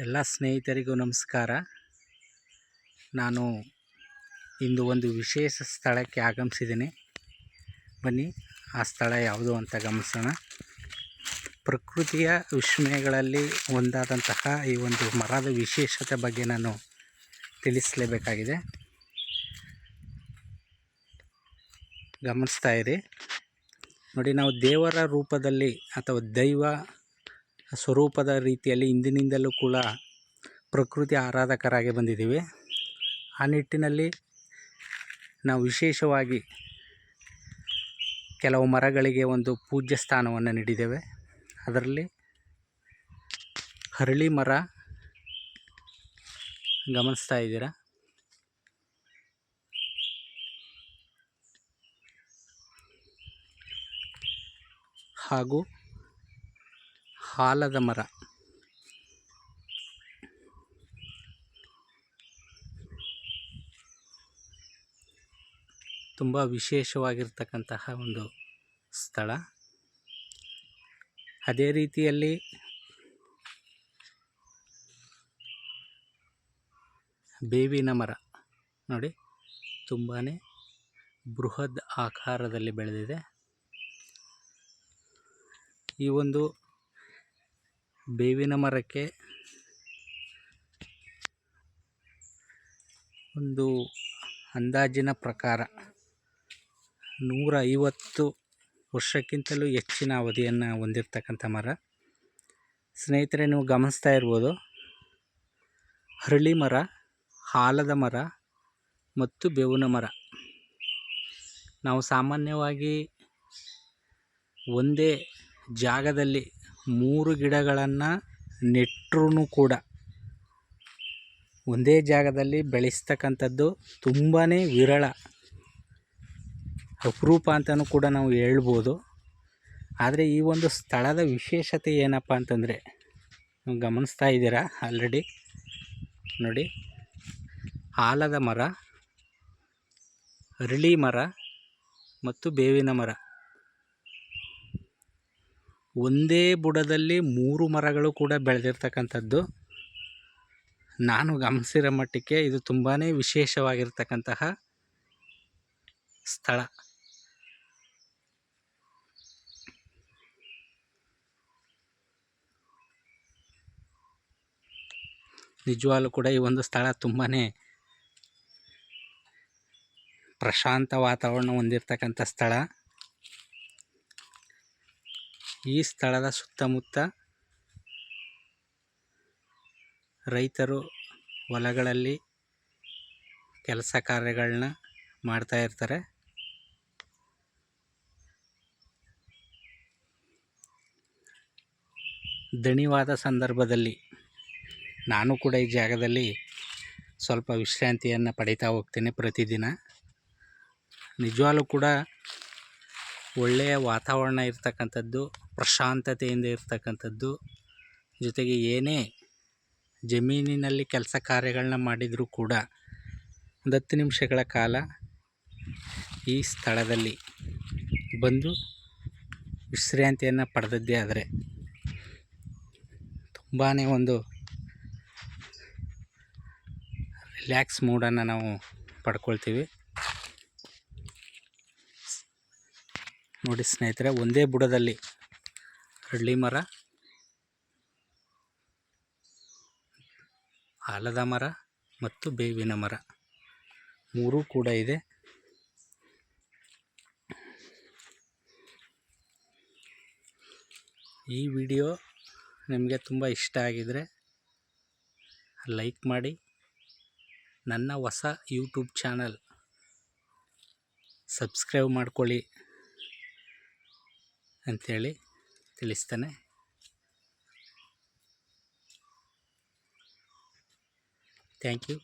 ಎಲ್ಲ ಸ್ನೇಹಿತರಿಗೂ ನಮಸ್ಕಾರ. ನಾನು ಇಂದು ಒಂದು ವಿಶೇಷ ಸ್ಥಳಕ್ಕೆ ಆಗಮಿಸಿದ್ದೀನಿ. ಬನ್ನಿ, ಆ ಸ್ಥಳ ಯಾವುದು ಅಂತ ಗಮನಿಸೋಣ. ಪ್ರಕೃತಿಯ ವಿಸ್ಮಯಗಳಲ್ಲಿ ಒಂದಾದಂತಹ ಈ ಒಂದು ಮರದ ವಿಶೇಷತೆ ಬಗ್ಗೆ ನಾನು ತಿಳಿಸಲೇಬೇಕಾಗಿದೆ. ಗಮನಿಸ್ತಾ ಇರಿ. ನೋಡಿ, ನಾವು ದೇವರ ರೂಪದಲ್ಲಿ ಅಥವಾ ದೈವ ಸ್ವರೂಪದ ರೀತಿಯಲ್ಲಿ ಹಿಂದಿನಿಂದಲೂ ಕೂಡ ಪ್ರಕೃತಿ ಆರಾಧಕರಾಗಿ ಬಂದಿದ್ದೀವಿ. ಆ ನಿಟ್ಟಿನಲ್ಲಿ ನಾವು ವಿಶೇಷವಾಗಿ ಕೆಲವು ಮರಗಳಿಗೆ ಒಂದು ಪೂಜ್ಯ ಸ್ಥಾನವನ್ನು ನೀಡಿದ್ದೇವೆ. ಅದರಲ್ಲಿ ಹರಳಿ ಮರ ಗಮನಿಸ್ತಾ ಇದ್ದೀರಾ? ಹಾಗೂ ಆಲದ ಮರ. ತುಂಬ ವಿಶೇಷವಾಗಿರ್ತಕ್ಕಂತಹ ಒಂದು ಸ್ಥಳ. ಅದೇ ರೀತಿಯಲ್ಲಿ ಬೇವಿನ ಮರ. ನೋಡಿ ತುಂಬಾ ಬೃಹದ್ ಆಕಾರದಲ್ಲಿ ಬೆಳೆದಿದೆ. ಈ ಒಂದು ಬೇವಿನ ಮರಕ್ಕೆ ಒಂದು ಅಂದಾಜಿನ ಪ್ರಕಾರ ನೂರ ಐವತ್ತು ವರ್ಷಕ್ಕಿಂತಲೂ ಹೆಚ್ಚಿನ ಅವಧಿಯನ್ನು ಹೊಂದಿರತಕ್ಕಂಥ ಮರ. ಸ್ನೇಹಿತರೆ, ನೀವು ಗಮನಿಸ್ತಾ ಇರ್ಬೋದು, ಹರಳಿ ಮರ ಆಲದ ಮರ ಮತ್ತು ಬೇವಿನ ಮರ. ನಾವು ಸಾಮಾನ್ಯವಾಗಿ ಒಂದೇ ಜಾಗದಲ್ಲಿ ಮೂರು ಗಿಡಗಳನ್ನು ನೆಟ್ರೂ ಕೂಡ ಒಂದೇ ಜಾಗದಲ್ಲಿ ಬೆಳೆಸ್ತಕ್ಕಂಥದ್ದು ತುಂಬಾ ವಿರಳ ಅಪರೂಪ ಅಂತಲೂ ಕೂಡ ನಾವು ಹೇಳ್ಬೋದು. ಆದರೆ ಈ ಒಂದು ಸ್ಥಳದ ವಿಶೇಷತೆ ಏನಪ್ಪ ಅಂತಂದರೆ ಗಮನಿಸ್ತಾ ಇದ್ದೀರಾ ಆಲ್ರೆಡಿ ನೋಡಿ, ಆಲದ ಮರ, ಅರಳಿ ಮರ ಮತ್ತು ಬೇವಿನ ಮರ. ಒಂದೇ ಬುಡದಲ್ಲಿ ಮೂರು ಮರಗಳು ಕೂಡ ಬೆಳೆದಿರ್ತಕ್ಕಂಥದ್ದು. ನಾನು ಗಮನಿಸಿರೋ ಮಟ್ಟಕ್ಕೆ ಇದು ತುಂಬಾ ವಿಶೇಷವಾಗಿರ್ತಕ್ಕಂತಹ ಸ್ಥಳ. ನಿಜವಾಗ್ಲೂ ಕೂಡ ಈ ಒಂದು ಸ್ಥಳ ತುಂಬಾ ಪ್ರಶಾಂತ ವಾತಾವರಣ ಹೊಂದಿರತಕ್ಕಂಥ ಸ್ಥಳ. ಈ ಸ್ಥಳದ ಸುತ್ತಮುತ್ತ ರೈತರು ಹೊಲಗಳಲ್ಲಿ ಕೆಲಸ ಕಾರ್ಯಗಳನ್ನ ಮಾಡ್ತಾ ಇರ್ತಾರೆ. ದಣಿವಾದ ಸಂದರ್ಭದಲ್ಲಿ ನಾನು ಕೂಡ ಈ ಜಾಗದಲ್ಲಿ ಸ್ವಲ್ಪ ವಿಶ್ರಾಂತಿಯನ್ನು ಪಡಿತಾ ಹೋಗ್ತೇನೆ ಪ್ರತಿದಿನ. ನಿಜವಾಗ್ಲೂ ಕೂಡ ಒಳ್ಳೆಯ ವಾತಾವರಣ ಇರತಕ್ಕಂಥದ್ದು, ಪ್ರಶಾಂತತೆಯಿಂದ ಇರ್ತಕ್ಕಂಥದ್ದು, ಜೊತೆಗೆ ಏನೇ ಜಮೀನಿನಲ್ಲಿ ಕೆಲಸ ಕಾರ್ಯಗಳನ್ನ ಮಾಡಿದರೂ ಕೂಡ ಒಂದು ಹತ್ತು ನಿಮಿಷಗಳ ಕಾಲ ಈ ಸ್ಥಳದಲ್ಲಿ ಬಂದು ವಿಶ್ರಾಂತಿಯನ್ನು ಪಡೆದದ್ದೇ ಆದರೆ ತುಂಬಾ ಒಂದು ರಿಲ್ಯಾಕ್ಸ್ ಮೂಡನ್ನು ನಾವು ಪಡ್ಕೊಳ್ತೀವಿ. ನೋಡಿ ಸ್ನೇಹಿತರೆ, ಒಂದೇ ಬುಡದಲ್ಲಿ ಹಳ್ಳಿ ಮರ, ಆಲದ ಮರ ಮತ್ತು ಬೇವಿನ ಮರ. ಮೂರೂ ಕೂಡ ಇದೆ. ಈ ವಿಡಿಯೋ ನಿಮಗೆ ತುಂಬ ಇಷ್ಟ ಆಗಿದರೆ ಲೈಕ್ ಮಾಡಿ. ನನ್ನ ಹೊಸ ಯೂಟ್ಯೂಬ್ ಚಾನಲ್ ಸಬ್ಸ್ಕ್ರೈಬ್ ಮಾಡ್ಕೊಳ್ಳಿ. ಅಂಥೇಳಿ ತಿಳಿಸ್ತಾನೆ. Thank you